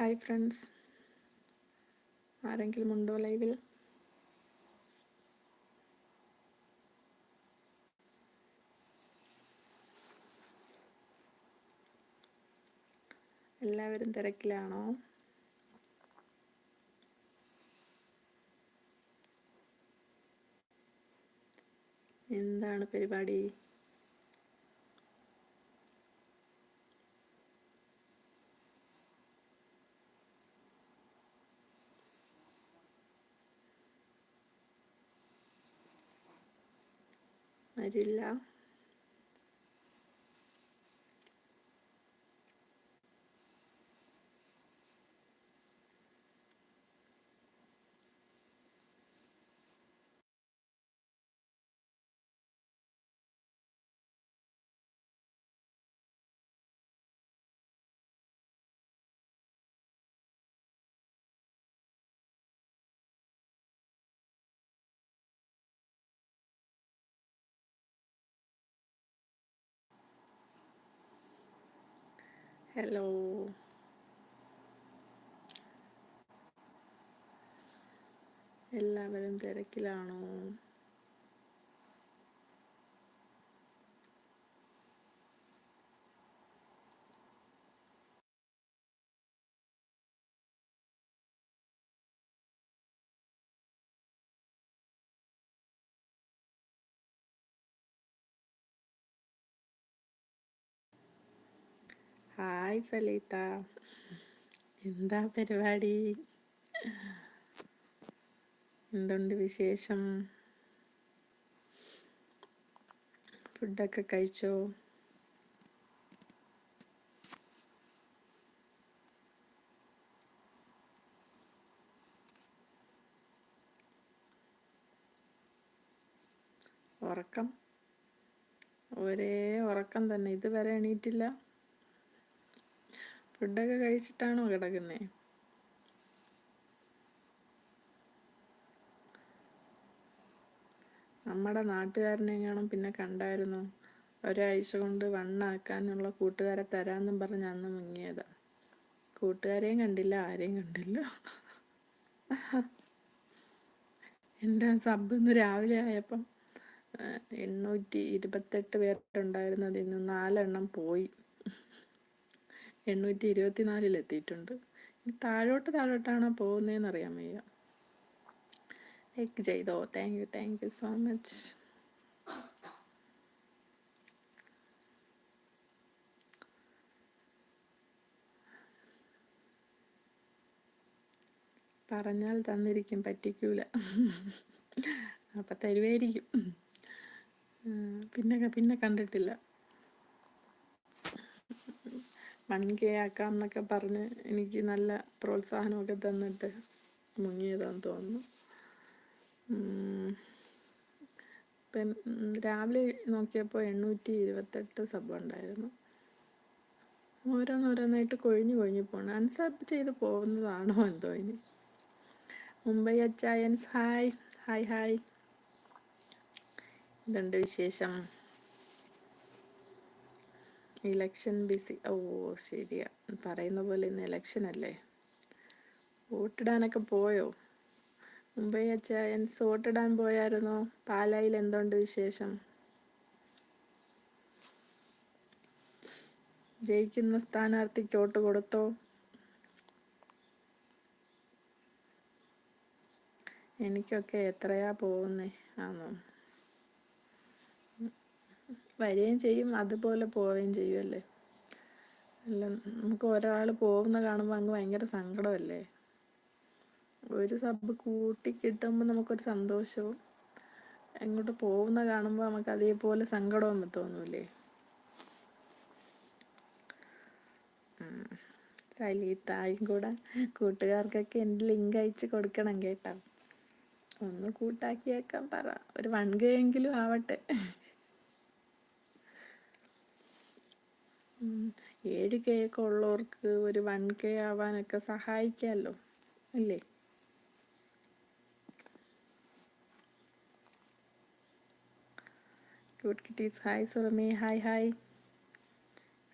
Hi friends. ആരെങ്കിലും ഉണ്ടോ ലൈവിൽ? എല്ലാവരും തിരക്കിലാണോ? എന്താണ് പരിപാടി? വരില്ല. ഹലോ എല്ലാവരും തിരക്കിലാണോ? ഹായ് സലീത്ത എന്താ പരിപാടി? എന്തുണ്ട് വിശേഷം? ഫുഡൊക്കെ കഴിച്ചോ? ഉറക്കം. ഒരേ ഉറക്കം തന്നെ. ഇതുവരെ എണീറ്റില്ല. ഫുഡൊക്കെ കഴിച്ചിട്ടാണോ കിടക്കുന്നത് നമ്മുടെ നാട്ടുകാരനെങ്ങാനും പിന്നെ കണ്ടായിരുന്നു? ഒരാഴ്ച കൊണ്ട് വണ്ണാക്കാനുള്ള കൂട്ടുകാരെ തരാമെന്നും പറഞ്ഞ് അന്ന് മുങ്ങിയതാ. കൂട്ടുകാരെയും കണ്ടില്ല ആരെയും കണ്ടില്ല. എന്റെ സബ് ഇന്ന് രാവിലെ ആയപ്പം? എണ്ണൂറ്റി ഇരുപത്തെട്ട് പേരുണ്ടായിരുന്നത്. ഇന്ന് നാലെണ്ണം പോയി. എണ്ണൂറ്റി ഇരുപത്തി നാലിലെത്തിയിട്ടുണ്ട് താഴോട്ട് താഴോട്ടാണോ പോകുന്നതെന്ന് അറിയാൻ വയ്യ. ലൈക്ക് ചെയ്തോ? Thank you thank you so much പറഞ്ഞാൽ തന്നിരിക്കും പറ്റിക്കൂല. അപ്പം തരുമായിരിക്കും പിന്നെ പിന്നെ കണ്ടിട്ടില്ല. വൺ ആക്കാം എന്നൊക്കെ പറഞ്ഞ് എനിക്ക് നല്ല പ്രോത്സാഹനമൊക്കെ തന്നിട്ട് മുങ്ങിയതാന്ന് തോന്നുന്നു. ഇപ്പം രാവിലെ നോക്കിയപ്പോൾ എണ്ണൂറ്റി ഇരുപത്തെട്ട് സബ് ഉണ്ടായിരുന്നു. ഓരോന്നോരോന്നായിട്ട് കൊഴിഞ്ഞു കൊഴിഞ്ഞു പോകണം അൺസബ് ചെയ്ത് പോകുന്നതാണോ എന്തോ ഇനി. Mumbai Achayans hi. Hi hi. ഇതുണ്ട് വിശേഷം? ഇലക്ഷൻ ബിസി ഓ ശരിയാ. പറയുന്ന പോലെ ഇന്ന് ഇലക്ഷൻ അല്ലേ? വോട്ടിടാനൊക്കെ പോയോ? മുംബൈ അച്ചായൻസ് വോട്ടിടാൻ പോയായിരുന്നോ? പാലായിൽ എന്തുണ്ട് വിശേഷം? ജയിക്കുന്ന സ്ഥാനാർത്ഥിക്ക് വോട്ട് കൊടുത്തോ? എനിക്കൊക്കെ എത്രയാ പോകുന്നേ? ആണോ വരികയും ചെയ്യും അതുപോലെ പോവുകയും ചെയ്യുമല്ലേ അല്ല? നമുക്ക് ഒരാൾ പോകുന്ന കാണുമ്പോൾ അങ്ങ് ഭയങ്കര സങ്കടമല്ലേ? ഒരു സബ് കൂട്ടി കിട്ടുമ്പോൾ നമുക്കൊരു സന്തോഷവും. എങ്ങോട്ട് പോകുന്ന കാണുമ്പോൾ നമുക്ക് അതേപോലെ സങ്കടവും തോന്നൂലേ? സലീത്തായും കൂടെ കൂട്ടുകാർക്കൊക്കെ എന്റെ ലിങ്ക് അയച്ച് കൊടുക്കണം കേട്ടോ. ഒന്ന് കൂട്ടാക്കിയേക്കാൻ പറ. ഒരു വൺ കെ എങ്കിലും ആവട്ടെ. ഏഴ് കെ ഒക്കെ ഉള്ളവർക്ക് ഒരു വൺ കെ ആവാനൊക്കെ സഹായിക്കാമല്ലോ അല്ലേ? Cute kitties. Hi Surami. Hi hi.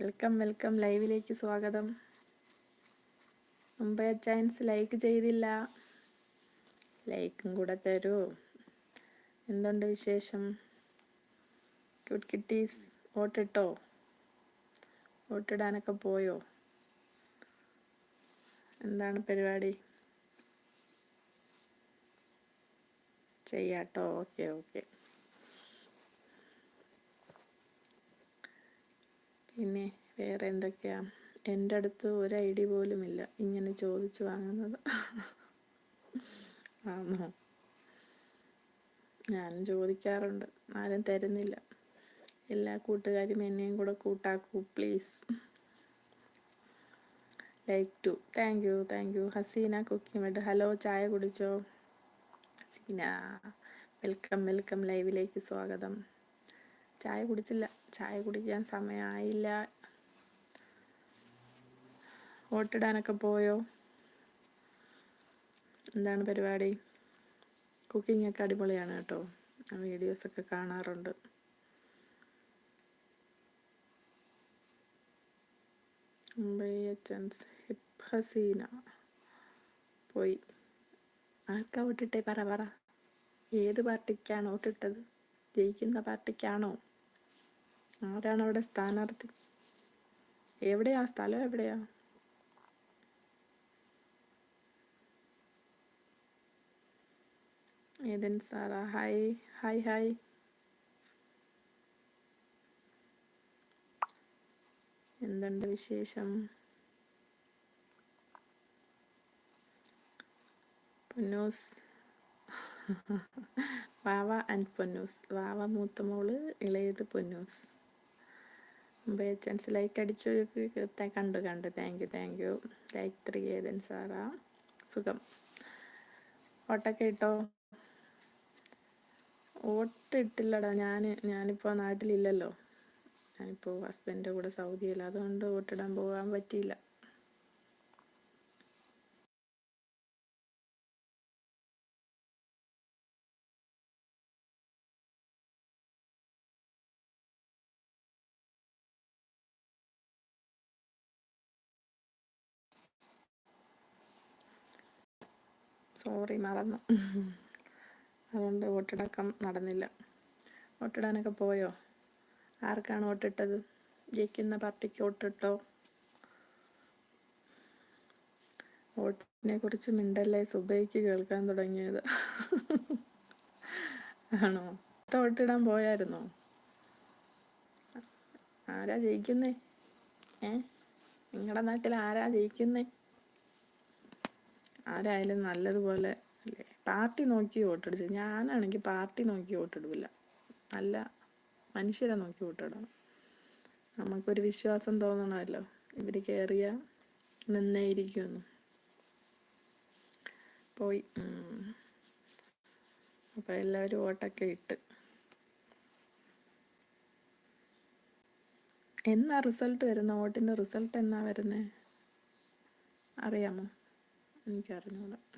Welcome welcome. ലൈവിലേക്ക് സ്വാഗതം. മുമ്പേ ചാൻസ് ലൈക്ക് ചെയ്തില്ല. ലൈക്കും കൂടെ തരൂ. എന്തുണ്ട് വിശേഷം? ക്യൂട്ട് കിട്ടീസ്. വോട്ടിട്ടോ? വോട്ടിടാനൊക്കെ പോയോ? എന്താണ് പരിപാടി? ചെയ്യാട്ടോ. Okay okay. പിന്നെ വേറെ എന്തൊക്കെയാ? എന്റെ അടുത്ത് ഒരു ഐ ഡി പോലും ഇല്ല ഇങ്ങനെ ചോദിച്ചു വാങ്ങുന്നത്. ആണോ ഞാൻ ചോദിക്കാറുണ്ട്. ആരും തരുന്നില്ല. എല്ലാ കൂട്ടുകാരും എന്നെയും കൂടെ കൂട്ടാക്കൂ please like two thank you thank you Haseena cooking hello ചായ കുടിച്ചോ? ഹസീന. വെൽക്കം വെൽക്കം ലൈവിലേക്ക് സ്വാഗതം. ചായ കുടിച്ചില്ല. ചായ കുടിക്കാൻ സമയമായില്ല വോട്ടിടാനൊക്കെ പോയോ? എന്താണ് പരിപാടി? കുക്കിംഗ് ഒക്കെ അടിപൊളിയാണ് കേട്ടോ. വീഡിയോസൊക്കെ കാണാറുണ്ട്. മുംബൈ എച്ചൻസ് ഹസീന പോയി ആർക്കാ വോട്ടിട്ടേ പറ പറ ഏത് പാർട്ടിക്കാണ് വോട്ടിട്ടത് ജയിക്കുന്ന പാർട്ടിക്കാണോ? ആരാണ് അവിടെ സ്ഥാനാർത്ഥി? എവിടെയാ? സ്ഥലം എവിടെയാ? Ethan Sara? Hi hi hi. എന്തുണ്ട് വിശേഷം? പൊന്നൂസ്. വാവ ആൻഡ് പൊന്നൂസ്. വാവ മൂത്ത മോൾ ഇളയത് പൊന്നൂസ്. മുമ്പേ ചാൻസ് ലൈക്ക് അടിച്ചു കണ്ടു കണ്ടു. Thank you thank you like three Ethan Sara. സുഖം. ഓട്ടൊക്കെ ഇട്ടോ ഓട്ടിട്ടില്ലടാ ഞാൻ ഞാനിപ്പോൾ നാട്ടിലില്ലല്ലോ. ഞാനിപ്പോൾ ഹസ്ബൻഡിന്റെ കൂടെ സൗദിയിൽ അതുകൊണ്ട് വോട്ടിടാൻ പോകാൻ പറ്റിയില്ല. സോറി മറന്നു. അതുകൊണ്ട് വോട്ടിടക്കം നടന്നില്ല. വോട്ടിടാനൊക്കെ പോയോ? ആർക്കാണ് വോട്ടിട്ടത്? ജയിക്കുന്ന പാർട്ടിക്ക് വോട്ടിട്ടോ? വോട്ടിനെ കുറിച്ച് മിണ്ടല്ലേ? സുബൈക്ക് കേൾക്കാൻ തുടങ്ങിയത്. ആണോ? വോട്ടിടാൻ പോയായിരുന്നോ? ആരാ ജയിക്കുന്നേ? ഏ? നിങ്ങളുടെ നാട്ടിൽ ആരാ ജയിക്കുന്നേ? ആരായാലും നല്ലതുപോലെ അല്ലേ? പാർട്ടി നോക്കി വോട്ടടിച്ച്. ഞാനാണെങ്കിൽ പാർട്ടി നോക്കി വോട്ടിടില്ല നല്ല മനുഷ്യരെ നോക്കി വിട്ടിടണം. നമുക്കൊരു വിശ്വാസം തോന്നണമല്ലോ. ഇവർ കയറിയ നിന്നേയിരിക്കുമെന്ന്. പോയി. അപ്പം എല്ലാവരും ഓട്ടൊക്കെ ഇട്ട്. എന്നാ റിസൾട്ട് വരുന്ന? വോട്ടിന്റെ റിസൾട്ട് എന്നാ വരുന്നത് അറിയാമോ? എനിക്കറിഞ്ഞൂടാ.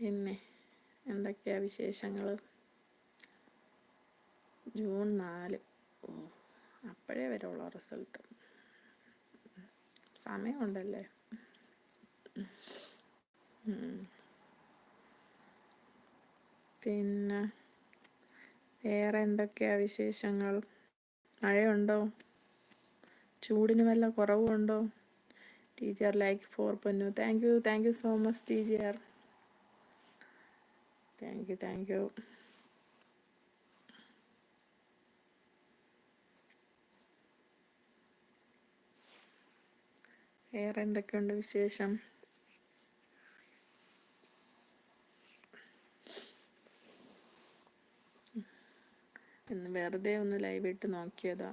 പിന്നെ എന്തൊക്കെയാ വിശേഷങ്ങൾ ജൂൺ നാല്. ഓ അപ്പോഴേ വരുള്ളൂ റിസൾട്ട്. സമയമുണ്ടല്ലേ? പിന്നെ വേറെ എന്തൊക്കെയാ വിശേഷങ്ങൾ? മഴയുണ്ടോ? ചൂടിന് വല്ല കുറവുണ്ടോ? Teacher like four Ponnu. Thank you thank you so much teacher. Thank you thank you വേറെ എന്തൊക്കെയുണ്ട് വിശേഷം? ഇന്ന് വെറുതെ ഒന്ന് ലൈവ് ഇട്ട് നോക്കിയതാ.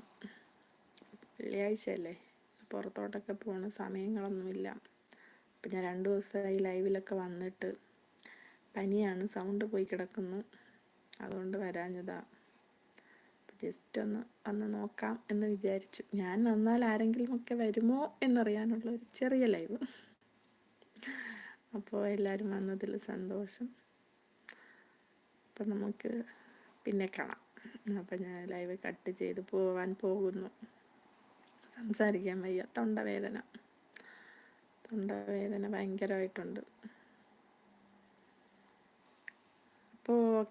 വെള്ളിയാഴ്ച അല്ലേ പുറത്തോട്ടൊക്കെ പോകണ സമയങ്ങളൊന്നുമില്ല. അപ്പം ഞാൻ രണ്ട് ദിവസമായി ലൈവിലൊക്കെ വന്നിട്ട് പനിയാണ് സൗണ്ട് പോയി കിടക്കുന്നു. അതുകൊണ്ട് വരാഞ്ഞതാ. ജസ്റ്റ് ഒന്ന് വന്ന് നോക്കാം എന്ന് വിചാരിച്ചു. ഞാൻ വന്നാൽ ആരെങ്കിലും ഒക്കെ വരുമോ എന്നറിയാനുള്ള ഒരു ചെറിയ ലൈവ്. അപ്പോൾ എല്ലാവരും വന്നതിൽ സന്തോഷം. അപ്പം നമുക്ക് പിന്നെ കാണാം. അപ്പം ഞാൻ ലൈവ് കട്ട് ചെയ്ത് പോവാൻ പോകുന്നു. സംസാരിക്കാൻ വയ്യ. തൊണ്ടവേദന. തൊണ്ടവേദന ഭയങ്കരമായിട്ടുണ്ട്. അപ്പോൾ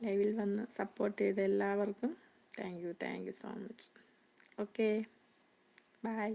ലൈവിൽ വന്ന് സപ്പോർട്ട് ചെയ്ത എല്ലാവർക്കും thank you thank you so much okay bye